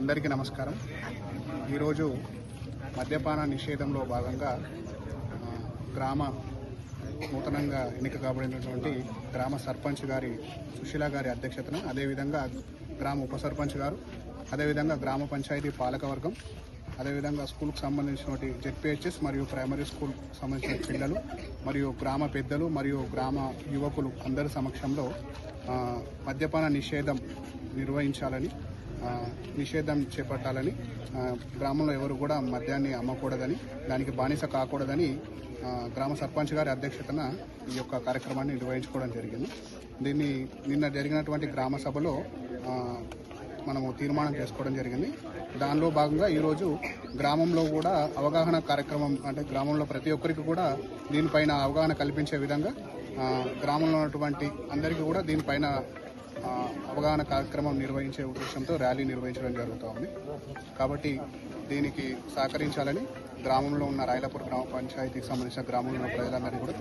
అందరికీ నమస్కారం. ఈరోజు మద్యపాన నిషేధంలో భాగంగా గ్రామ నూతనంగా ఎన్నిక కాబడినటువంటి గ్రామ సర్పంచ్ గారి సుశీల గారి అధ్యక్షతన అదేవిధంగా గ్రామ ఉప సర్పంచ్ గారు అదేవిధంగా గ్రామ పంచాయతీ పాలకవర్గం అదేవిధంగా స్కూల్కి సంబంధించినటువంటి జెడ్పిహెచ్ఎస్ మరియు ప్రైమరీ స్కూల్ సంబంధించిన పిల్లలు మరియు గ్రామ పెద్దలు మరియు గ్రామ యువకులు అందరి సమక్షంలో మద్యపాన నిషేధం నిర్వహించాలని నిషేధం చేపట్టాలని గ్రామంలో ఎవరు కూడా మద్యాన్ని అమ్మకూడదని దానికి బానిస కాకూడదని గ్రామ సర్పంచ్ గారి అధ్యక్షతన ఈ యొక్క కార్యక్రమాన్ని నిర్వహించుకోవడం జరిగింది. దీన్ని నిన్న జరిగినటువంటి గ్రామ సభలో మనము తీర్మానం చేసుకోవడం జరిగింది. దానిలో భాగంగా ఈరోజు గ్రామంలో కూడా అవగాహన కార్యక్రమం అంటే గ్రామంలో ప్రతి ఒక్కరికి కూడా దీనిపైన అవగాహన కల్పించే విధంగా గ్రామంలో ఉన్నటువంటి అందరికీ కూడా దీనిపైన అవగాహన కార్యక్రమం నిర్వహించే ఉద్దేశంతో ర్యాలీ నిర్వహించడం జరుగుతూ ఉంది. కాబట్టి దీనికి సహకరించాలని గ్రామంలో ఉన్న రాయలపూర్ గ్రామ పంచాయతీకి సంబంధించిన గ్రామంలో ఉన్న ప్రజలందరినీ కూడా